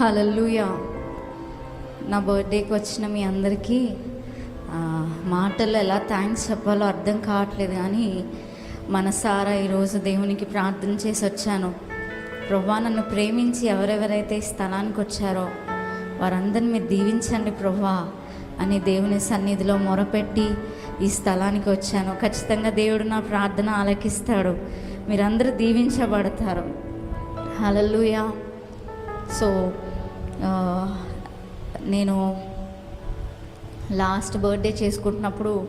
Hallelujah. నా బర్త్డేకి వచ్చిన మీ అందరికీ మాటల్లో ఎలా థ్యాంక్స్ చెప్పాలో అర్థం కావట్లేదు కానీ మనసారా ఈరోజు దేవునికి ప్రార్థన చేసి వచ్చాను. ప్రభా నన్ను ప్రేమించి ఎవరెవరైతే ఈ స్థలానికి వచ్చారో వారందరిని మీరు దీవించండి ప్రభా అని దేవుని సన్నిధిలో మొరపెట్టి ఈ స్థలానికి వచ్చాను. ఖచ్చితంగా దేవుడు నా ప్రార్థన ఆలకిస్తాడు. మీరందరూ దీవించబడతారు. హలలుయా సో నేను లాస్ట్ బర్త్డే చేసుకుంటున్నప్పుడు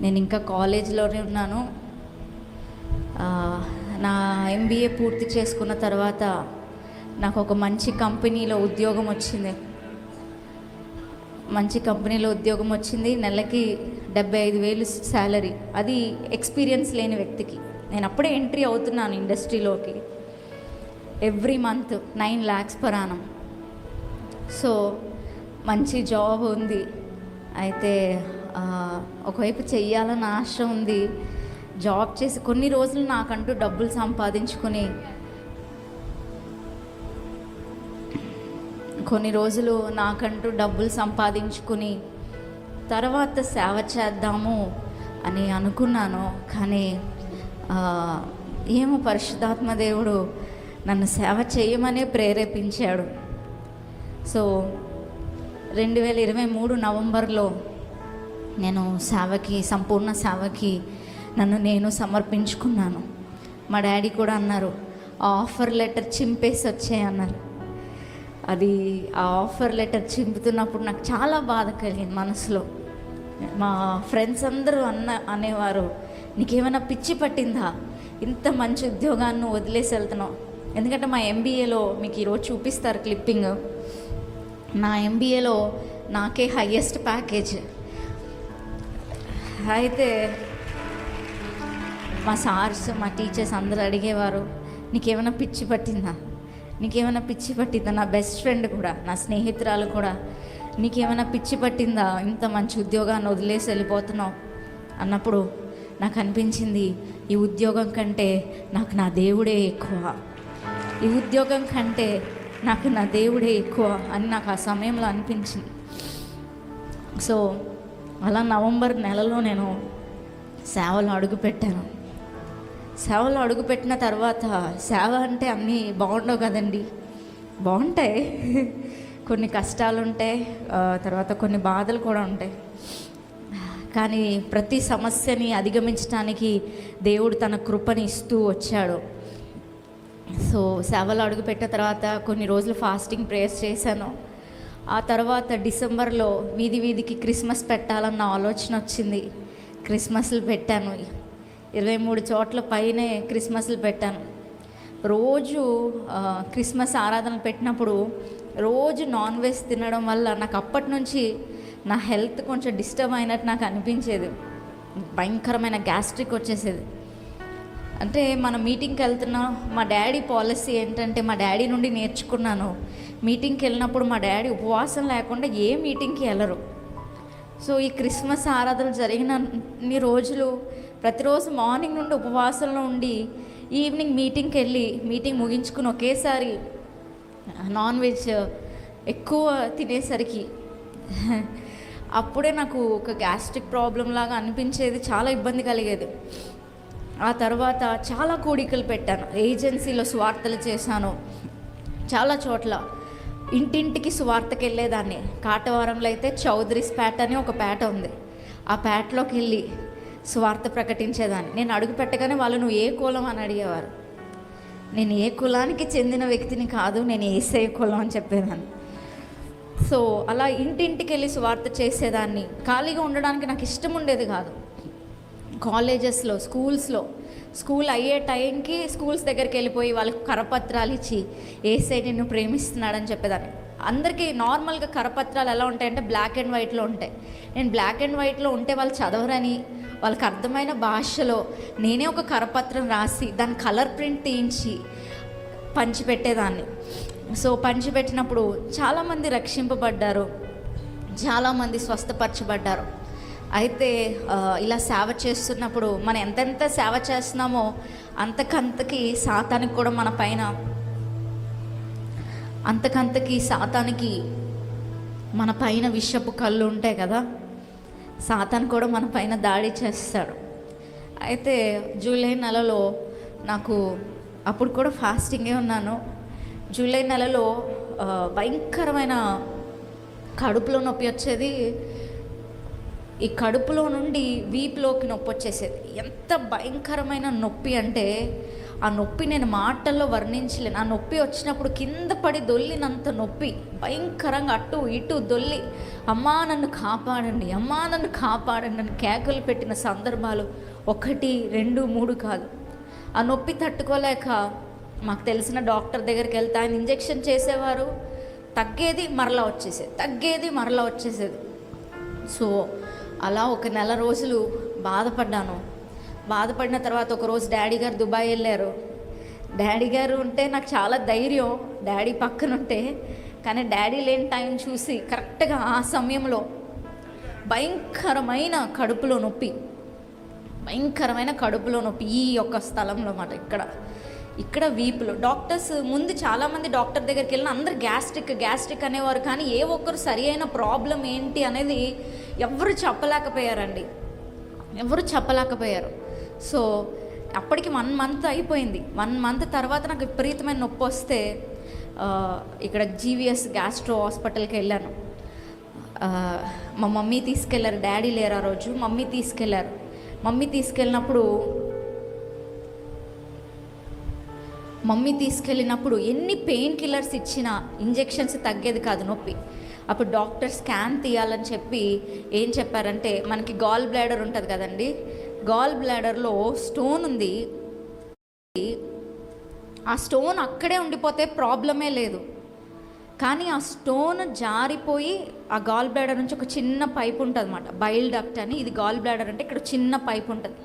నేను ఇంకా కాలేజ్లోనే ఉన్నాను. నా ఎంబీఏ పూర్తి చేసుకున్న తర్వాత నాకు ఒక మంచి కంపెనీలో ఉద్యోగం వచ్చింది. మంచి కంపెనీలో ఉద్యోగం వచ్చింది. నెలకి డెబ్బై ఐదు వేలు శాలరీ అది ఎక్స్పీరియన్స్ లేని వ్యక్తికి. నేను అప్పుడే ఎంట్రీ అవుతున్నాను ఇండస్ట్రీలోకి every month nine lakhs per annum so మంచి జాబ్ ఉంది. అయితే ఒకవైపు చెయ్యాలని ఆశ ఉంది. జాబ్ చేసి కొన్ని రోజులు నాకంటూ డబ్బులు సంపాదించుకొని కొన్ని రోజులు నాకంటూ డబ్బులు సంపాదించుకుని తర్వాత సేవ చేద్దాము అని అనుకున్నాను. కానీ ఏమో పరిశుద్ధాత్మ దేవుడు నన్ను సేవ చేయమనే ప్రేరేపించాడు. సో రెండు వేల ఇరవై మూడు నవంబర్లో నేను సేవకి సంపూర్ణ సేవకి నన్ను నేను సమర్పించుకున్నాను. మా డాడీ కూడా అన్నారు ఆ ఆఫర్ లెటర్ చింపేసి వచ్చాయి అన్నారు. అది ఆ ఆఫర్ లెటర్ చింపుతున్నప్పుడు నాకు చాలా బాధ కలిగింది మనసులో. మా ఫ్రెండ్స్ అందరూ అన్న అనేవారు నీకేమైనా పిచ్చి పట్టిందా? ఇంత మంచి ఉద్యోగాన్ని వదిలేసి వెళ్తున్నావు. ఎందుకంటే మా ఎంబీఏలో మీకు ఈరోజు చూపిస్తారు క్లిప్పింగ్. నా ఎంబీఏలో నాకే హయ్యెస్ట్ ప్యాకేజ్ అయితే మా సార్స్ మా టీచర్స్ అందరూ అడిగేవారు నీకేమైనా పిచ్చి పట్టిందా? నీకేమైనా పిచ్చి పట్టిందా? నా బెస్ట్ ఫ్రెండ్ కూడా నా స్నేహితురాలు కూడా నీకేమైనా పిచ్చి పట్టిందా? ఇంత మంచి ఉద్యోగాన్ని వదిలేసి వెళ్ళిపోతున్నావు. అన్నప్పుడు నాకు అనిపించింది ఈ ఉద్యోగం కంటే నాకు నా దేవుడే ఎక్కువ. ఈ ఉద్యోగం కంటే నాకు నా దేవుడే ఎక్కువ అని నాకు ఆ సమయంలో అనిపించింది. సో అలా నవంబర్ నెలలో నేను సేవలు అడుగుపెట్టాను. సేవలు అడుగుపెట్టిన తర్వాత సేవ అంటే అన్నీ బాగుండవు కదండి. బాగుంటాయి. కొన్ని కష్టాలు ఉంటాయి తర్వాత కొన్ని బాధలు కూడా ఉంటాయి. కానీ ప్రతి సమస్యని అధిగమించడానికి దేవుడు తన కృపని ఇస్తూ వచ్చాడు. సో సేవలో అడుగుపెట్టిన తర్వాత కొన్ని రోజులు ఫాస్టింగ్ ప్రేయర్స్ చేశాను. ఆ తర్వాత డిసెంబర్లో వీధి వీధికి క్రిస్మస్ పెట్టాలన్న ఆలోచన వచ్చింది. క్రిస్మస్లు పెట్టాను. ఇరవై మూడు చోట్ల పైనే క్రిస్మస్లు పెట్టాను. రోజు క్రిస్మస్ ఆరాధన పెట్టినప్పుడు రోజు నాన్ వెజ్ తినడం వల్ల నాకు అప్పటి నుంచి నా హెల్త్ కొంచెం డిస్టర్బ్ అయినట్టు నాకు అనిపించేది. భయంకరమైన గ్యాస్ట్రిక్ వచ్చేసేది. అంటే మన మీటింగ్కి వెళ్తున్నాం మా డాడీ పాలసీ ఏంటంటే మా డాడీ నుండి నేర్చుకున్నాను. మీటింగ్కి వెళ్ళినప్పుడు మా డాడీ ఉపవాసం లేకుండా ఏ మీటింగ్కి వెళ్ళరు. సో ఈ క్రిస్మస్ ఆరాధన జరిగిన అన్ని రోజులు ప్రతిరోజు మార్నింగ్ నుండి ఉపవాసంలో ఉండి ఈవినింగ్ మీటింగ్కి వెళ్ళి మీటింగ్ ముగించుకుని ఒకేసారి నాన్ వెజ్ ఎక్కువ తినేసరికి అప్పుడే నాకు ఒక గ్యాస్ట్రిక్ ప్రాబ్లం లాగా అనిపించేది చాలా ఇబ్బంది కలిగేది. ఆ తర్వాత చాలా కోడికలు పెట్టాను. ఏజెన్సీలో స్వార్థలు చేశాను. చాలా చోట్ల ఇంటింటికి స్వార్థకి వెళ్ళేదాన్ని కాటవరంలో అయితే చౌదరీస్ పేట అని ఒక పేట ఉంది. ఆ పేటలోకి వెళ్ళి స్వార్థ ప్రకటించేదాన్ని. నేను అడుగు పెట్టగానే వాళ్ళు నువ్వు ఏ కులం? అని అడిగేవారు. నేను ఏ కులానికి చెందిన వ్యక్తిని కాదు నేను ఏసే కులం అని చెప్పేదాన్ని. సో అలా ఇంటింటికి వెళ్ళి స్వార్థ చేసేదాన్ని. ఖాళీగా ఉండడానికి నాకు ఇష్టం ఉండేది కాదు. కాలేజెస్లో స్కూల్స్లో. స్కూల్ అయ్యే టైంకి స్కూల్స్ దగ్గరికి వెళ్ళిపోయి వాళ్ళకి కరపత్రాలు ఇచ్చి ఏసై నిన్ను ప్రేమిస్తున్నాడని చెప్పేదాన్ని. అందరికీ నార్మల్గా కరపత్రాలు ఎలా ఉంటాయంటే బ్లాక్ అండ్ వైట్లో ఉంటాయి. నేను బ్లాక్ అండ్ వైట్లో ఉంటే వాళ్ళు చదవరని వాళ్ళకి అర్థమైన భాషలో నేనే ఒక కరపత్రం రాసి దాని కలర్ ప్రింట్ తీయించి పంచిపెట్టేదాన్ని. సో పంచిపెట్టినప్పుడు చాలామంది రక్షింపబడ్డారు. చాలామంది స్వస్థపరచబడ్డారు. అయితే ఇలా సేవ చేస్తున్నప్పుడు మనం ఎంతెంత సేవ చేస్తున్నామో అంతకంతకి సాతానికి కూడా మన పైన అంతకంతకి సాతానికి మన పైన విషపు కళ్ళు ఉంటాయి కదా సాతాన్ కూడా మన పైన దాడి చేస్తాడు. అయితే జూలై నెలలో నాకు అప్పుడు కూడా ఫాస్టింగే ఉన్నాను. జూలై నెలలో భయంకరమైన కడుపులో నొప్పి వచ్చేది. ఈ కడుపులో నుండి వీపులోకి నొప్పి వచ్చేసేది. ఎంత భయంకరమైన నొప్పి అంటే ఆ నొప్పి నేను మాటల్లో వర్ణించలేను. ఆ నొప్పి వచ్చినప్పుడు కింద పడి దొల్లినంత నొప్పి భయంకరంగా అటు ఇటు దొల్లి అమ్మా నన్ను కాపాడండి అమ్మా నన్ను కాపాడండి నన్ను కేకలు పెట్టిన సందర్భాలు ఒకటి రెండు మూడు కాదు. ఆ నొప్పి తట్టుకోలేక మాకు తెలిసిన డాక్టర్ దగ్గరికి వెళ్తే ఆయన ఇంజెక్షన్ చేసేవారు. తగ్గేది మరలా వచ్చేసేది తగ్గేది మరలా వచ్చేసేది. సో అలా ఒక నెల రోజులు బాధపడ్డాను. బాధపడిన తర్వాత ఒక రోజు డాడీ గారు దుబాయ్ వెళ్ళారు. డాడీ గారు ఉంటే నాకు చాలా ధైర్యం డాడీ పక్కన ఉంటే. కానీ డాడీ లేని టైం చూసి కరెక్ట్గా ఆ సమయంలో భయంకరమైన కడుపులో నొప్పి. భయంకరమైన కడుపులో నొప్పి ఈ యొక్క స్థలంలో అన్నమాట ఇక్కడ. ఇక్కడ వీపులో. డాక్టర్స్ ముందు చాలామంది డాక్టర్ దగ్గరికి వెళ్ళిన అందరు గ్యాస్ట్రిక్ గ్యాస్ట్రిక్ అనేవారు. కానీ ఏ ఒక్కరు సరి అయిన ప్రాబ్లం ఏంటి అనేది ఎవరు చెప్పలేకపోయారండి. ఎవరు చెప్పలేకపోయారు. సో అప్పటికి వన్ మంత్ అయిపోయింది. వన్ మంత్ తర్వాత నాకు విపరీతమైన నొప్పి వస్తే ఇక్కడ జీవీఎస్ గ్యాస్ట్రో హాస్పిటల్కి వెళ్ళాను. మా మమ్మీ తీసుకెళ్ళారు. డాడీ లేరు ఆ రోజు. మమ్మీ తీసుకెళ్ళారు. మమ్మీ తీసుకెళ్ళినప్పుడు మమ్మీ తీసుకెళ్ళినప్పుడు ఎన్ని పెయిన్ కిల్లర్స్ ఇచ్చినా ఇంజెక్షన్స్ తగ్గేది కాదు నొప్పి. అప్పుడు డాక్టర్ స్కాన్ తీయాలని చెప్పి ఏం చెప్పారంటే మనకి గాల్ బ్లాడర్ ఉంటుంది కదండి గాల్ బ్లాడర్లో స్టోన్ ఉంది. ఆ స్టోన్ అక్కడే ఉండిపోతే ప్రాబ్లమే లేదు. కానీ ఆ స్టోన్ జారిపోయి ఆ గాల్ బ్లాడర్ నుంచి ఒక చిన్న పైప్ ఉంటుంది అనమాట బైల్ డక్ట్ అని ఇది గాల్ బ్లాడర్ అంటే ఇక్కడ చిన్న పైప్ ఉంటుంది.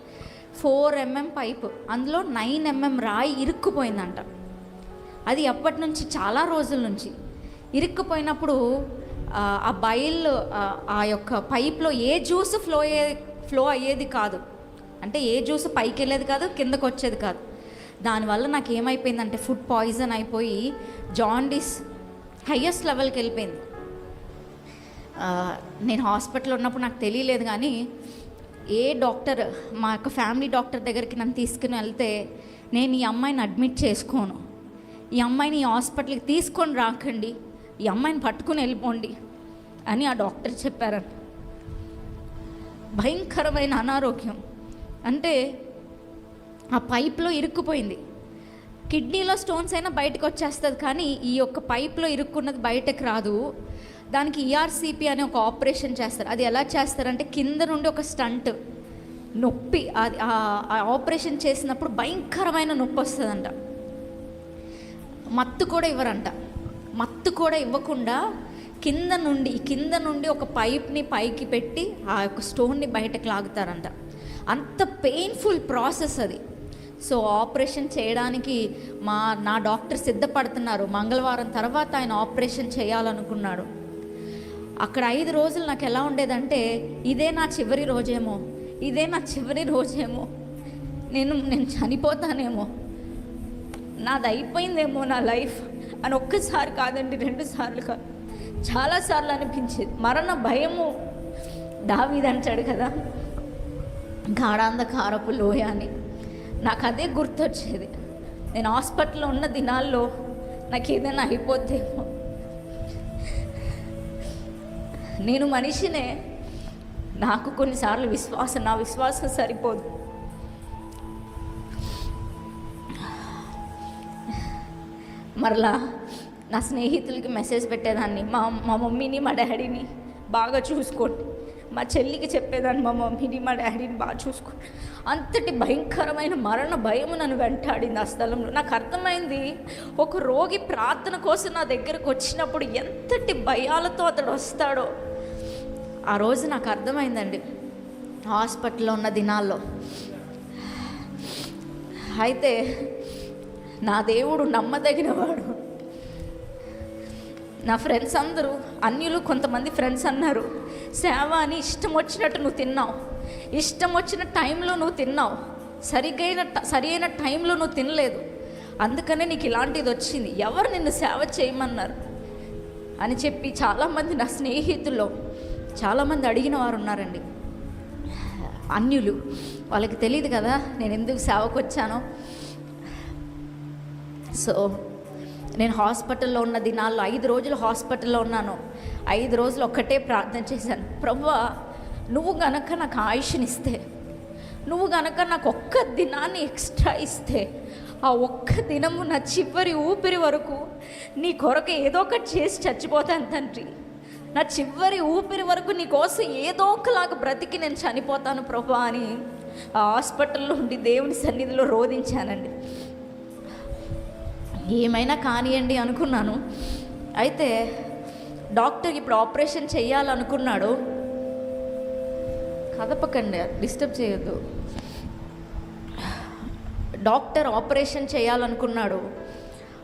ఫోర్ ఎంఎం పైప్ అందులో నైన్ ఎంఎం రాయి ఇరుక్కుపోయిందంట. అది ఎప్పటి నుంచి? చాలా రోజుల నుంచి. ఇరుక్కుపోయినప్పుడు ఆ, బైల్ ఆ, యొక్క పైప్లో ఏ జ్యూస్ ఫ్లో అయ్యే ఫ్లో అయ్యేది కాదు. అంటే ఏ జ్యూస్ పైకి వెళ్ళేది కాదు కిందకు వచ్చేది కాదు. దానివల్ల నాకు ఏమైపోయిందంటే ఫుడ్ పాయిజన్ అయిపోయి జాండీస్ హయ్యెస్ట్ లెవెల్కి వెళ్ళిపోయింది నేను హాస్పిటల్ ఉన్నప్పుడు నాకు తెలియలేదు కానీ ఏ డాక్టర్ మా యొక్క ఫ్యామిలీ డాక్టర్ దగ్గరికి నన్ను తీసుకుని వెళ్తే నేను ఈ అమ్మాయిని అడ్మిట్ చేసుకోను. ఈ అమ్మాయిని ఈ హాస్పిటల్కి తీసుకొని రాకండి. ఈ అమ్మాయిని పట్టుకుని వెళ్ళిపోండి అని ఆ డాక్టర్ చెప్పారంట. భయంకరమైన అనారోగ్యం. అంటే ఆ పైప్లో ఇరుక్కుపోయింది. కిడ్నీలో స్టోన్స్ అయినా బయటకు వచ్చేస్తుంది కానీ ఈ యొక్క పైప్లో ఇరుక్కున్నది బయటకు రాదు. దానికి ఈఆర్సిపి అనే ఒక ఆపరేషన్ చేస్తారు. అది ఎలా చేస్తారంటే కింద నుండి ఒక స్టంట్ నొప్పి అది ఆ- ఆపరేషన్ చేసినప్పుడు భయంకరమైన నొప్పి వస్తుందంట. మత్తు కూడా ఇవ్వరంట. మత్తు కూడా ఇవ్వకుండా కింద నుండి కింద నుండి ఒక పైప్ని పైకి పెట్టి ఆ యొక్క స్టోన్ని బయటకు లాగుతారంట. అంత పెయిన్ఫుల్ ప్రాసెస్ అది. సో ఆపరేషన్ చేయడానికి మా నా డాక్టర్ సిద్ధపడుతున్నారు. మంగళవారం తర్వాత ఆయన ఆపరేషన్ చేయాలనుకున్నాడు. అక్కడ ఐదు రోజులు నాకు ఎలా ఉండేదంటే ఇదే నా చివరి రోజేమో ఇదే నా చివరి రోజేమో. నేను నేను చనిపోతానేమో. నాది అయిపోయిందేమో నా లైఫ్ అని ఒక్కసారి కాదండి రెండు సార్లు కాదు. చాలాసార్లు అనిపించేది. మరణ భయము దావిదంటాడు కదా గాఢాంధకారపు లోయ అని. నాకు అదే గుర్తొచ్చేది. నేను హాస్పిటల్లో ఉన్న దినాల్లో నాకు ఏదైనా అయిపోద్దేమో. నేను మనిషినే నాకు కొన్నిసార్లు విశ్వాసం నా విశ్వాసం సరిపోదు. మరలా నా స్నేహితులకి మెసేజ్ పెట్టేదాన్ని. మా మా మమ్మీని మా డాడీని బాగా చూసుకోండి. మా చెల్లికి చెప్పేదాన్ని మా మమ్మీని మా డాడీని బాగా చూసుకోండి అంతటి భయంకరమైన మరణ భయం నన్ను వెంటాడింది ఆ స్థలంలో. నాకు అర్థమైంది ఒక రోగి ప్రార్థన కోసం నా దగ్గరకు వచ్చినప్పుడు ఎంతటి భయాలతో అతడు వస్తాడో. ఆ రోజు నాకు అర్థమైందండి హాస్పిటల్లో ఉన్న దినాల్లో. అయితే నా దేవుడు నమ్మదగినవాడు. నా ఫ్రెండ్స్ అందరూ అన్యులు కొంతమంది ఫ్రెండ్స్ అన్నారు సేవ అని ఇష్టం వచ్చినట్టు నువ్వు తిన్నావు. ఇష్టం వచ్చిన టైంలో నువ్వు తిన్నావు. సరిగైన ట- సరి అయిన టైంలో నువ్వు తినలేదు. అందుకనే నీకు ఇలాంటిది వచ్చింది. ఎవరు నిన్ను సేవ చేయమన్నారు? అని చెప్పి చాలామంది నా స్నేహితుల్లో చాలామంది అడిగిన వారు ఉన్నారండి. అన్యులు. వాళ్ళకి తెలియదు కదా నేను ఎందుకు సేవకు వచ్చానో సో నేను హాస్పిటల్లో ఉన్న దినాల్లో ఐదు రోజులు హాస్పిటల్లో ఉన్నాను. ఐదు రోజులు ఒక్కటే ప్రార్థన చేశాను. ప్రభు నువ్వు గనక నాకు ఆయుష్నిస్తే నువ్వు గనక నాకు ఒక్క దినాన్ని ఎక్స్ట్రా ఇస్తే ఆ ఒక్క దినము నా చివరి ఊపిరి వరకు నీ కొరకు ఏదో ఒకటి చేసి చచ్చిపోతాను తండ్రి. నా చివరి ఊపిరి వరకు నీ కోసం ఏదో ఒకలాగా బ్రతికి నేను చనిపోతాను ప్రభు అని ఆ హాస్పిటల్లో ఉండి దేవుని సన్నిధిలో రోధించానండి. ఏమైనా కానివ్వండి అనుకున్నాను. అయితే డాక్టర్ ఇప్పుడు ఆపరేషన్ చేయాలనుకున్నాడు. కదపకండి డిస్టర్బ్ చేయొద్దు. డాక్టర్ ఆపరేషన్ చేయాలనుకున్నాడు.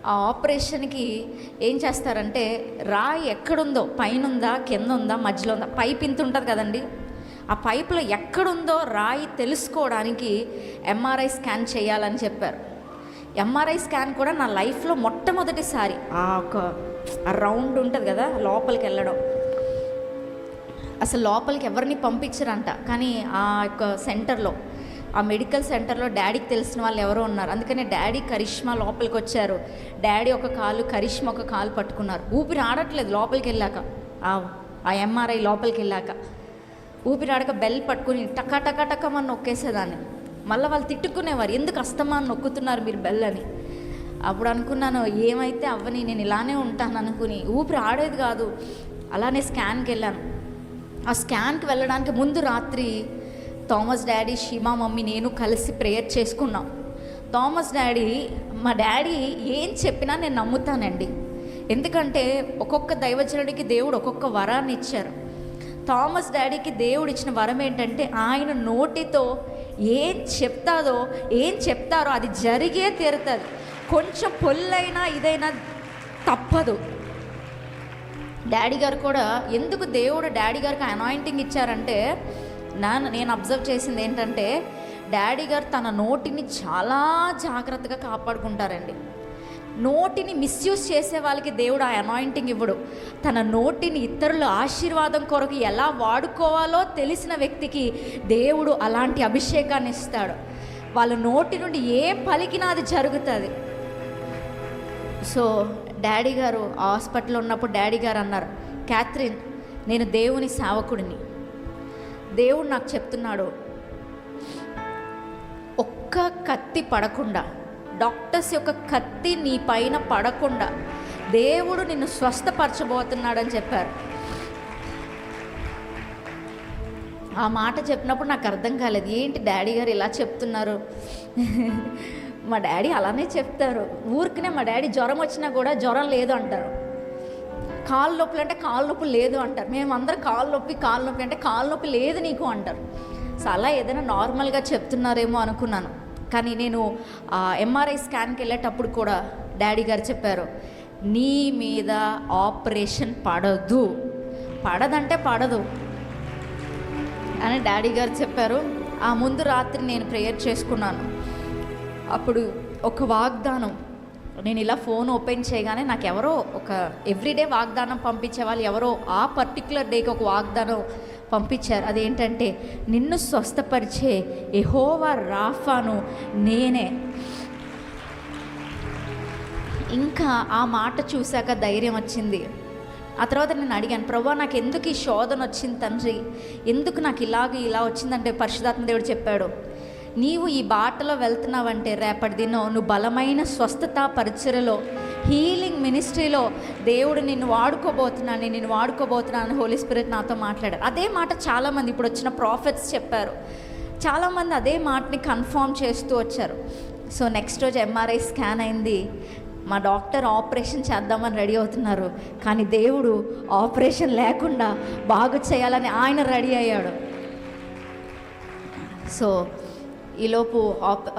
ఆ ఆపరేషన్కి ఏం చేస్తారంటే రాయి ఎక్కడుందో పైన ఉందా కింద ఉందా మధ్యలో ఉందా పైప్ ఇంత ఉంటుంది కదండి. ఆ పైపులో ఎక్కడుందో రాయి తెలుసుకోవడానికి ఎంఆర్ఐ స్కాన్ చేయాలని చెప్పారు. ఎంఆర్ఐ స్కాన్ కూడా నా లైఫ్లో మొట్టమొదటిసారి. ఆ ఒక రౌండ్ ఉంటుంది కదా లోపలికి వెళ్ళడం. అసలు లోపలికి ఎవరిని పంపించరంట. కానీ ఆ యొక్క సెంటర్లో ఆ మెడికల్ సెంటర్లో డాడీకి తెలిసిన వాళ్ళు ఎవరో ఉన్నారు. అందుకనే డాడీ కరిష్మా లోపలికి వచ్చారు. డాడీ ఒక కాలు కరిష్మా ఒక కాలు పట్టుకున్నారు. ఊపిరి ఆడట్లేదు లోపలికి వెళ్ళాక. ఆ ఆ ఎంఆర్ఐ లోపలికి వెళ్ళాక. ఊపిరి ఆడక బెల్ పట్టుకుని టకా టకా టకమని నొక్కేసేదాన్ని. మళ్ళీ వాళ్ళు తిట్టుకునేవారు. ఎందుకు అస్తమా అని నొక్కుతున్నారు మీరు బెల్ అని అప్పుడు అనుకున్నాను ఏమైతే అవ్వని నేను ఇలానే ఉంటాను అనుకుని. ఊపిరి ఆడేది కాదు. అలానే స్కాన్కి వెళ్ళాను. ఆ స్కాన్కి వెళ్ళడానికి ముందు రాత్రి థామస్ డాడీ షీమా మమ్మీ నేను కలిసి ప్రేయర్ చేసుకున్నాం. థామస్ డాడీ మా డాడీ ఏం చెప్పినా నేను నమ్ముతానండి. ఎందుకంటే ఒక్కొక్క దైవజనుడికి దేవుడు ఒక్కొక్క వరాన్ని ఇచ్చారు. థామస్ డాడీకి దేవుడు ఇచ్చిన వరం ఏంటంటే ఆయన నోటితో ఏం చెప్తాదో ఏం చెప్తారో అది జరిగే తీరుతుంది. కొంచెం పొల్లైనా ఇదైనా తప్పదు. డాడీ గారు కూడా ఎందుకు దేవుడు డాడీ గారికి అనాయింటింగ్ ఇచ్చారంటే నా నేను అబ్జర్వ్ చేసింది ఏంటంటే డాడీ గారు తన నోటిని చాలా జాగ్రత్తగా కాపాడుకుంటారండి. నోటిని మిస్యూజ్ చేసే వాళ్ళకి దేవుడు ఆ అనాయింటింగ్ ఇవ్వడు. తన నోటిని ఇతరుల ఆశీర్వాదం కొరకు ఎలా వాడుకోవాలో తెలిసిన వ్యక్తికి దేవుడు అలాంటి అభిషేకాన్ని ఇస్తాడు. వాళ్ళ నోటి నుండి ఏం పలికినా అది జరుగుతుంది. సో డాడీ గారు హాస్పిటల్లో ఉన్నప్పుడు డాడీ గారు అన్నారు క్యాథరిన్ నేను దేవుని సేవకుడిని. దేవుడు నాకు చెప్తున్నాడు ఒక్క కత్తి పడకుండా డాక్టర్స్ యొక్క కత్తి నీ పైన పడకుండా దేవుడు నిన్ను స్వస్థపరచబోతున్నాడని చెప్పారు. ఆ మాట చెప్పినప్పుడు నాకు అర్థం కాలేదు. ఏంటి డాడీ గారు ఇలా చెప్తున్నారు? మా డాడీ అలానే చెప్తారు. ఊరికనే మా డాడీ జ్వరం వచ్చినా కూడా జ్వరం లేదు అంటారు. కాళ్ళు నొప్పులు అంటే కాళ్ళు నొప్పి లేదు అంటారు. మేము అందరం కాళ్ళు నొప్పి కాళ్ళు నొప్పి అంటే కాళ్ళు నొప్పి లేదు నీకు అంటారు. సో అలా ఏదైనా నార్మల్గా చెప్తున్నారేమో అనుకున్నాను. కానీ నేను ఎంఆర్ఐ స్కాన్కి వెళ్ళేటప్పుడు కూడా డాడీ గారు చెప్పారు నీ మీద ఆపరేషన్ పడదు. పడదంటే పడదు. అని డాడీ గారు చెప్పారు. ఆ ముందు రాత్రి నేను ప్రేయర్ చేసుకున్నాను. అప్పుడు ఒక వాగ్దానం నేను ఇలా ఫోన్ ఓపెన్ చేయగానే నాకు ఎవరో ఒక ఎవ్రీడే వాగ్దానం పంపించే వాళ్ళు ఎవరో ఆ పర్టికులర్ డేకి ఒక వాగ్దానం పంపించారు. అదేంటంటే నిన్ను స్వస్థపరిచే ఎహోవా రాఫాను నేనే. ఇంకా ఆ మాట చూశాక ధైర్యం వచ్చింది. ఆ తర్వాత నేను అడిగాను ప్రభా నాకు ఎందుకు ఈ శోధన వచ్చింది తండ్రి? ఎందుకు నాకు ఇలాగ ఇలా వచ్చిందంటే పరిశుధాత్మ దేవుడు చెప్పాడు. నీవు ఈ బాటలో వెళ్తున్నావంటే రేపటి దినం నువ్వు బలమైన స్వస్థత పరిచయలో హీలింగ్ మినిస్ట్రీలో దేవుడు నిన్ను వాడుకోబోతున్నాను నిన్ను వాడుకోబోతున్నాను హోలీ స్పిరిట్ నాతో మాట్లాడారు. అదే మాట చాలామంది ఇప్పుడు వచ్చిన ప్రాఫిట్స్ చెప్పారు. చాలామంది అదే మాటని కన్ఫర్మ్ చేస్తూ వచ్చారు. సో నెక్స్ట్ రోజు ఎంఆర్ఐ స్కాన్ అయింది. మా డాక్టర్ ఆపరేషన్ చేద్దామని రెడీ అవుతున్నారు. కానీ దేవుడు ఆపరేషన్ లేకుండా బాగు చేయాలని ఆయన రెడీ అయ్యాడు. సో ఈలోపు ఆప్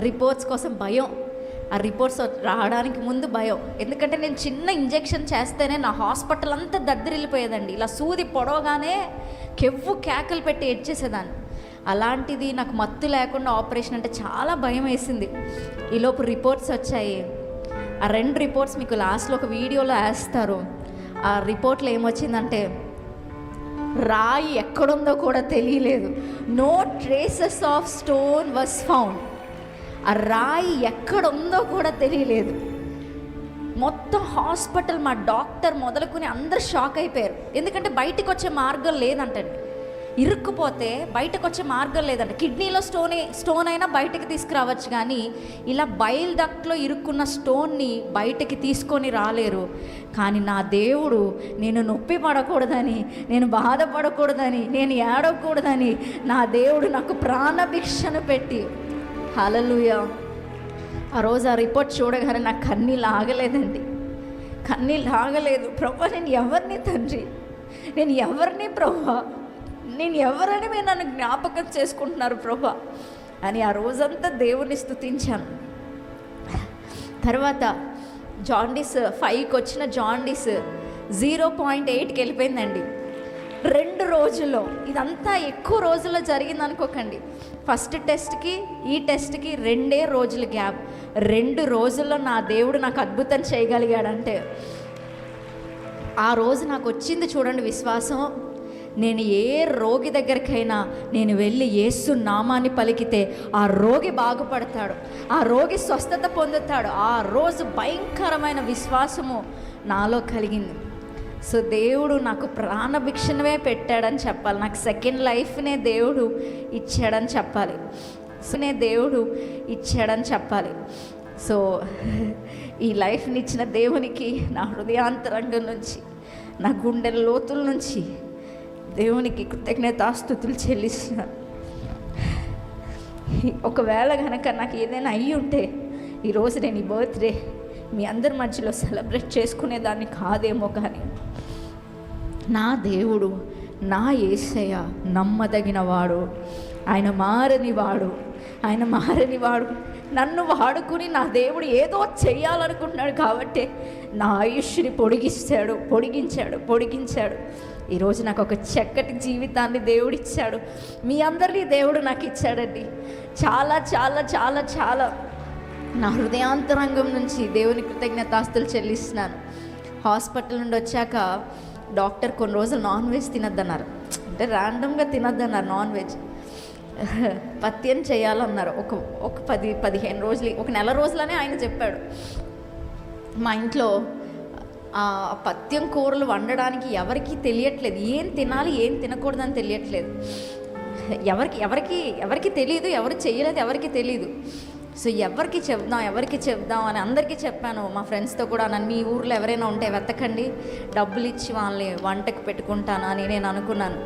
రిపోర్ట్స్ కోసం భయం. ఆ రిపోర్ట్స్ రావడానికి ముందు భయం. ఎందుకంటే నేను చిన్న ఇంజెక్షన్ చేస్తేనే నా హాస్పిటల్ అంతా దద్దరిల్లిపోయేదండి. ఇలా సూది పొడవగానే కెవ్వు కేకలు పెట్టి ఏడ్చేసేదాన్ని. అలాంటిది నాకు మత్తు లేకుండా ఆపరేషన్ అంటే చాలా భయం వేసింది. ఈలోపు రిపోర్ట్స్ వచ్చాయి. ఆ రెండు రిపోర్ట్స్ మీకు లాస్ట్లో ఒక వీడియోలో వేస్తారు. ఆ రిపోర్ట్లో ఏమొచ్చిందంటే రాయి ఎక్కడుందో కూడా తెలియలేదు. No traces of stone was found ఆ రాయి ఎక్కడుందో కూడా తెలియలేదు. మొత్తం హాస్పిటల్ మా డాక్టర్ మొదలుకొని అందరు షాక్ అయిపోయారు. ఎందుకంటే బయటికి వచ్చే మార్గం లేదంటండి. ఇరుక్కుపోతే బయటకు వచ్చే మార్గం లేదంట. కిడ్నీలో స్టోన్ స్టోన్ అయినా బయటకి తీసుకురావచ్చు కానీ ఇలా బయల్ దక్లో ఇరుక్కున్న స్టోన్ని బయటకి తీసుకొని రాలేరు. కానీ నా దేవుడు నేను నొప్పి పడకూడదని నేను బాధపడకూడదని నేను ఏడవకూడదని నా దేవుడు నాకు ప్రాణభిక్షను పెట్టి. హలలుయ ఆ రోజు ఆ రిపోర్ట్ చూడగానే నాకు కన్నీళ్ళు ఆగలేదండి. కన్నీళ్ళు ఆగలేదు. ప్రభా నేను ఎవరిని తండ్రి? నేను ఎవరిని ప్రభా? నేను ఎవరని మీరు నన్ను జ్ఞాపకం చేసుకుంటున్నారు ప్రభా అని ఆ రోజంతా దేవుని స్తుతించాను తర్వాత జాండీస్ ఫైవ్కి వచ్చిన జాండీస్ జీరో పాయింట్ ఎయిట్కి వెళ్ళిపోయిందండి. రెండు రోజుల్లో ఇదంతా ఎక్కువ రోజుల్లో జరిగింది అనుకోకండి. ఫస్ట్ టెస్ట్కి ఈ టెస్ట్కి రెండే రోజులు గ్యాప్. రెండు రోజుల్లో నా దేవుడు నాకు అద్భుతం చేయగలిగాడంటే ఆ రోజు నాకు వచ్చింది చూడండి విశ్వాసం. నేను ఏ రోగి దగ్గరికైనా నేను వెళ్ళి యేసు నామాన్ని పలికితే ఆ రోగి బాగుపడతాడు. ఆ రోగి స్వస్థత పొందుతాడు. ఆ రోజు భయంకరమైన విశ్వాసము నాలో కలిగింది. సో దేవుడు నాకు ప్రాణభిక్షణమే పెట్టాడని చెప్పాలి. నాకు సెకండ్ లైఫ్నే దేవుడు ఇచ్చాడని చెప్పాలి. సునే దేవుడు ఇచ్చాడని చెప్పాలి. సో ఈ లైఫ్ని ఇచ్చిన దేవునికి నా హృదయాంతరంగం నుంచి నా గుండె లోతుల నుంచి దేవునికి కృతజ్ఞతాస్థుతులు చెల్లిస్తున్నాను ఒకవేళ కనుక నాకు ఏదైనా అయ్యి ఉంటే ఈరోజు నేను ఈ బర్త్డే మీ అందరి మధ్యలో సెలబ్రేట్ చేసుకునేదాన్ని కాదేమో కానీ నా దేవుడు నా ఏసయ్య నమ్మదగిన వాడు ఆయన మారని వాడు ఆయన మారని వాడు నన్ను వాడుకుని నా దేవుడు ఏదో చేయాలనుకుంటున్నాడు కాబట్టి నా ఆయుష్ని పొడిగిస్తాడు పొడిగించాడు పొడిగించాడు. ఈరోజు నాకు ఒక చక్కటి జీవితాన్ని దేవుడిచ్చాడు మీ అందరినీ దేవుడు నాకు ఇచ్చాడండి. చాలా చాలా చాలా చాలా నా హృదయాంతరంగం నుంచి దేవుని కృతజ్ఞతాస్తులు చెల్లిస్తున్నాను. హాస్పిటల్ నుండి వచ్చాక డాక్టర్ కొన్ని రోజులు నాన్ వెజ్ తినద్దన్నారు. అంటే ర్యాండమ్గా తినద్దన్నారు నాన్ వెజ్. పత్యం చేయాలన్నారు. ఒక ఒక పది పదిహేను రోజులు ఒక నెల రోజులనే ఆయన చెప్పాడు. మా ఇంట్లో ఆ పత్యం కూరలు వండడానికి ఎవరికి తెలియట్లేదు. ఏం తినాలి ఏం తినకూడదని తెలియట్లేదు. ఎవరికి ఎవరికి ఎవరికి తెలియదు ఎవరు చేయలేదు ఎవరికి తెలియదు సో ఎవరికి చెప్దాం ఎవరికి చెప్దాం అని అందరికీ చెప్పాను. మా ఫ్రెండ్స్తో కూడా నన్ను మీ ఊర్లో ఎవరైనా ఉంటే వెతకండి. డబ్బులు ఇచ్చి వాళ్ళని వంటకి పెట్టుకుంటాను అని నేను అనుకున్నాను.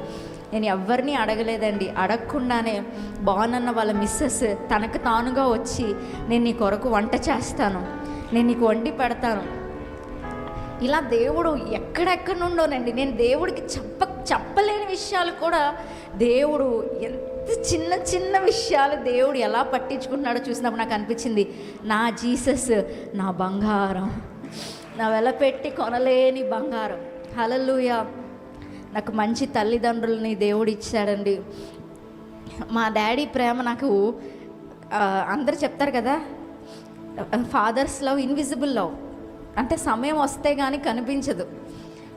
నేను ఎవరిని అడగలేదండి. అడగకుండానే బాగున్న వాళ్ళ మిస్సెస్ తనకు తానుగా వచ్చి నేను నీ కొరకు వంట చేస్తాను. నేను నీకు వండి పెడతాను. ఇలా దేవుడు ఎక్కడెక్కడ నుండోనండి. నేను దేవుడికి చెప్ప చెప్పలేని విషయాలు కూడా దేవుడు ఎంత చిన్న చిన్న విషయాలు దేవుడు ఎలా పట్టించుకుంటున్నాడో చూసినప్పుడు నాకు అనిపించింది నా జీసస్ నా బంగారం. నా వెలపెట్టి కొనలేని బంగారం. హలలుయా నాకు మంచి తల్లిదండ్రులని దేవుడు ఇచ్చాడండి. మా డాడీ ప్రేమ నాకు అందరు చెప్తారు కదా ఫాదర్స్ లవ్ ఇన్విజిబుల్ లవ్. అంటే సమయం వస్తే కానీ కనిపించదు.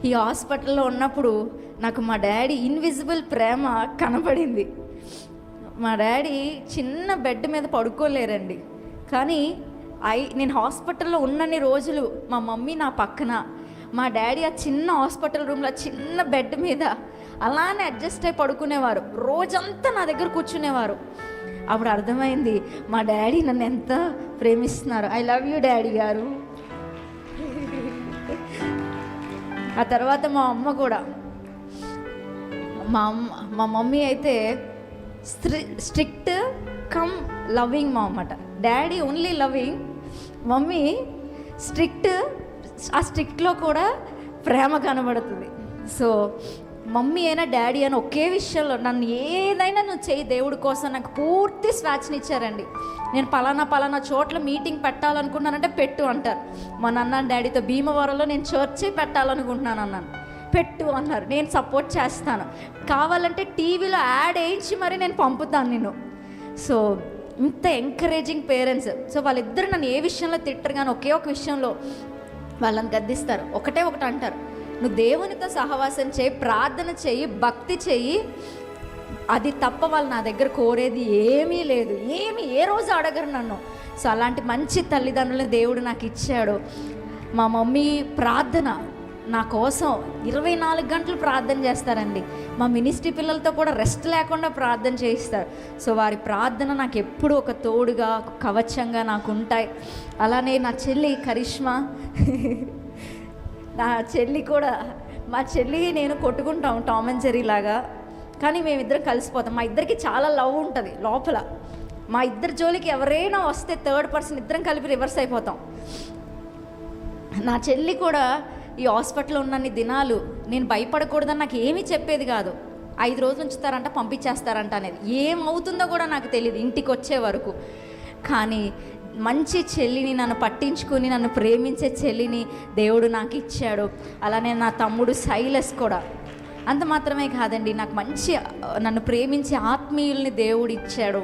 ఈ హాస్పిటల్లో ఉన్నప్పుడు నాకు మా డాడీ ఇన్విజిబుల్ ప్రేమ కనపడింది మా డాడీ చిన్న బెడ్ మీద పడుకోలేరండి. కానీ ఐ నేను హాస్పిటల్లో ఉన్నన్ని రోజులు మా మమ్మీ నా పక్కన మా డాడీ ఆ చిన్న హాస్పిటల్ రూమ్లో చిన్న బెడ్ మీద అలానే అడ్జస్ట్ అయి పడుకునేవారు. రోజంతా నా దగ్గర కూర్చునేవారు. అప్పుడు అర్థమైంది మా డాడీ నన్ను ఎంత ప్రేమిస్తున్నారు. ఐ లవ్ యూ డాడీ గారు. ఆ తర్వాత మా అమ్మ కూడా. మా అమ్మ మా మమ్మీ అయితే స్ట్రి స్ట్రిక్ట్ కమ్ లవింగ్ మా అన్నమాట. Daddy only loving mummy strict ఆ స్టిక్లో కూడా ప్రేమ కనబడుతుంది. సో మమ్మీ అయినా డాడీ అయినా ఒకే విషయంలో నన్ను ఏదైనా నువ్వు చేయి దేవుడి కోసం నాకు పూర్తి స్వాచ్ని ఇచ్చారండి. నేను పలానా పలానా చోట్ల మీటింగ్ పెట్టాలనుకున్నానంటే పెట్టు అంటారు. మా నాన్న డాడీతో భీమవరంలో నేను చర్చి పెట్టాలనుకుంటున్నాను అన్నాను. పెట్టు అన్నారు. నేను సపోర్ట్ చేస్తాను. కావాలంటే టీవీలో యాడ్ వేయించి మరి నేను పంపుతాను నిన్ను. సో ఇంత ఎంకరేజింగ్ పేరెంట్స్ సో వాళ్ళిద్దరు నన్ను ఏ విషయంలో తిట్టరు కానీ ఒకే ఒక విషయంలో వాళ్ళని గద్దిస్తారు. ఒకటే ఒకటి అంటారు. నువ్వు దేవునితో సహవాసం చేయి ప్రార్థన చేయి భక్తి చెయ్యి అది తప్ప వాళ్ళు నా దగ్గర కోరేది ఏమీ లేదు. ఏమి ఏ రోజు అడగరు నన్ను. సో అలాంటి మంచి తల్లిదండ్రులను దేవుడు నాకు ఇచ్చాడు. మా మమ్మీ ప్రార్థన నా కోసం ఇరవై నాలుగు గంటలు ప్రార్థన చేస్తారండి. మా మినిస్ట్రీ పిల్లలతో కూడా రెస్ట్ లేకుండా ప్రార్థన చేయిస్తారు. సో వారి ప్రార్థన నాకు ఎప్పుడూ ఒక తోడుగా కవచంగా నాకు ఉంటాయి. అలానే నా చెల్లి కరిష్మా నా చెల్లి కూడా మా చెల్లి నేను కొట్టుకుంటాం టామ్ అండ్ జెర్రీ లాగా. కానీ మేమిద్దరం కలిసిపోతాం. మా ఇద్దరికి చాలా లవ్ ఉంటుంది లోపల. మా ఇద్దరి జోలికి ఎవరైనా వస్తే థర్డ్ పర్సన్ ఇద్దరం కలిపి రివర్స్ అయిపోతాం. నా చెల్లి కూడా ఈ హాస్పిటల్లో ఉన్నన్ని దినాలు నేను భయపడకూడదని నాకు ఏమీ చెప్పేది కాదు. ఐదు రోజులు ఉంచుతారంట పంపించేస్తారంట అనేది. ఏమవుతుందో కూడా నాకు తెలియదు ఇంటికి వచ్చే వరకు. కానీ మంచి చెల్లిని నన్ను పట్టించుకుని నన్ను ప్రేమించే చెల్లిని దేవుడు నాకు ఇచ్చాడు. అలానే నా తమ్ముడు సైలస్ కూడా. అంత మాత్రమే కాదండి నాకు మంచి నన్ను ప్రేమించే ఆత్మీయుల్ని దేవుడు ఇచ్చాడు.